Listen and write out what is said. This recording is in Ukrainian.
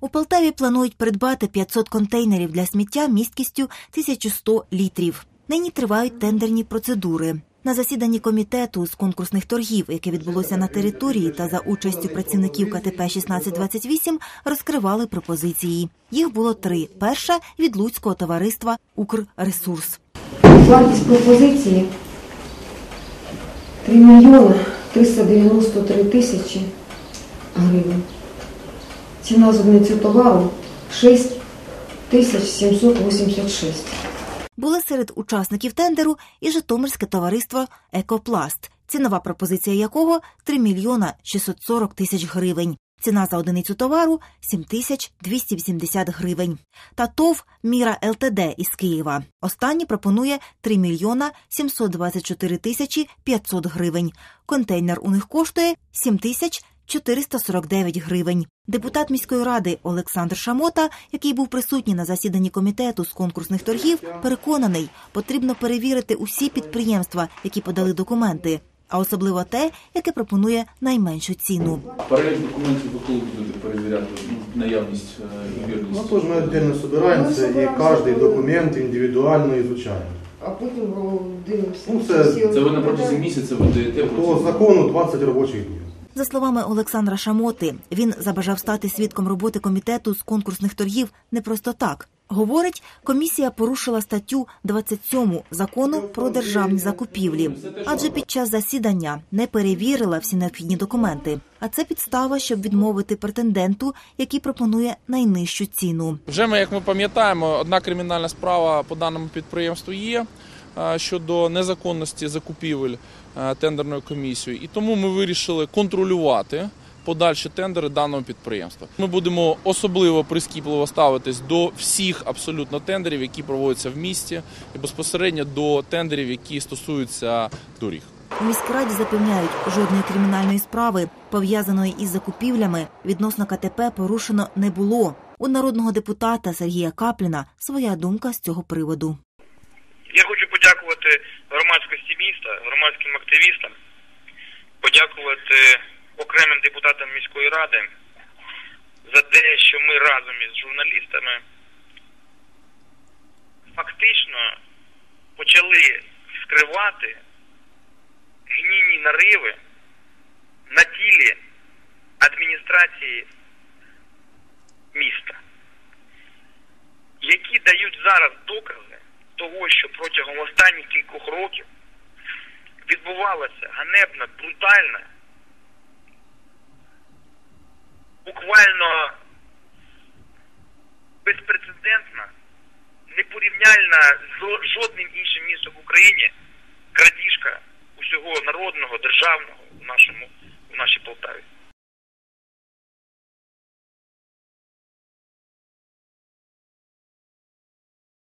У Полтаві планують придбати 500 контейнерів для сміття місткістю 1100 літрів. Нині тривають тендерні процедури. На засіданні комітету з конкурсних торгів, яке відбулося на території та за участю працівників КТП 1628, розкривали пропозиції. Їх було три. Перша від Луцького товариства Укрресурс. Вартість пропозиції 3 мільйони 393 тисячі гривень. Ціна з одиниці товару 6 тисяч 786. Були серед учасників тендеру і Житомирське товариство Екопласт, цінова пропозиція якого 3 мільйона 640 тисяч гривень. Ціна за одиницю товару 7 тисяч 280 гривень. Та ТОВ Міра ЛТД із Києва. Останній пропонує 3 мільйона 724 тисячі 500 гривень. Контейнер у них коштує 7 тисяч 449 гривень. Депутат міської ради Олександр Шамота, який був присутній на засіданні комітету з конкурсних торгів, переконаний, потрібно перевірити усі підприємства, які подали документи, а особливо те, яке пропонує найменшу ціну. Перелік документів ви коли будете перевіряти ну, наявність е, і Ну, вірність? тоже мы отдельно собираемся и каждый документ индивидуально изучаем. А потім дивимося. Ну, це- Це ви на протязі місяця видаєте По закону 20 робочих днів. За словами Олександра Шамоти, він забажав стати свідком роботи комітету з конкурсних торгів не просто так. Говорить, комісія порушила статтю 27 закону про державні закупівлі, адже під час засідання не перевірила всі необхідні документи. А це підстава, щоб відмовити претенденту, який пропонує найнижчу ціну. Вже ми, як ми пам'ятаємо, одна кримінальна справа по даному підприємству є щодо незаконності закупівель тендерною комісією, і тому ми вирішили контролювати подальші тендери даного підприємства. Ми будемо особливо прискіпливо ставитись до всіх абсолютно тендерів, які проводяться в місті, і безпосередньо до тендерів, які стосуються доріг. У міськраді запевняють, жодної кримінальної справи, пов'язаної із закупівлями, відносно КТП порушено не було. У народного депутата Сергія Капліна своя думка з цього приводу. Подякувати громадськості міста, громадським активістам, подякувати окремим депутатам міської ради за те, що ми разом із журналістами фактично почали вскривати гнійні нариви на тілі адміністрації міста, які дають зараз докази того, що протягом останніх кількох років відбувалася ганебна, брутальна, буквально безпрецедентна, непорівняльна з жодним іншим містом в Україні крадіжка усього народного, державного у нашому у нашій Полтаві.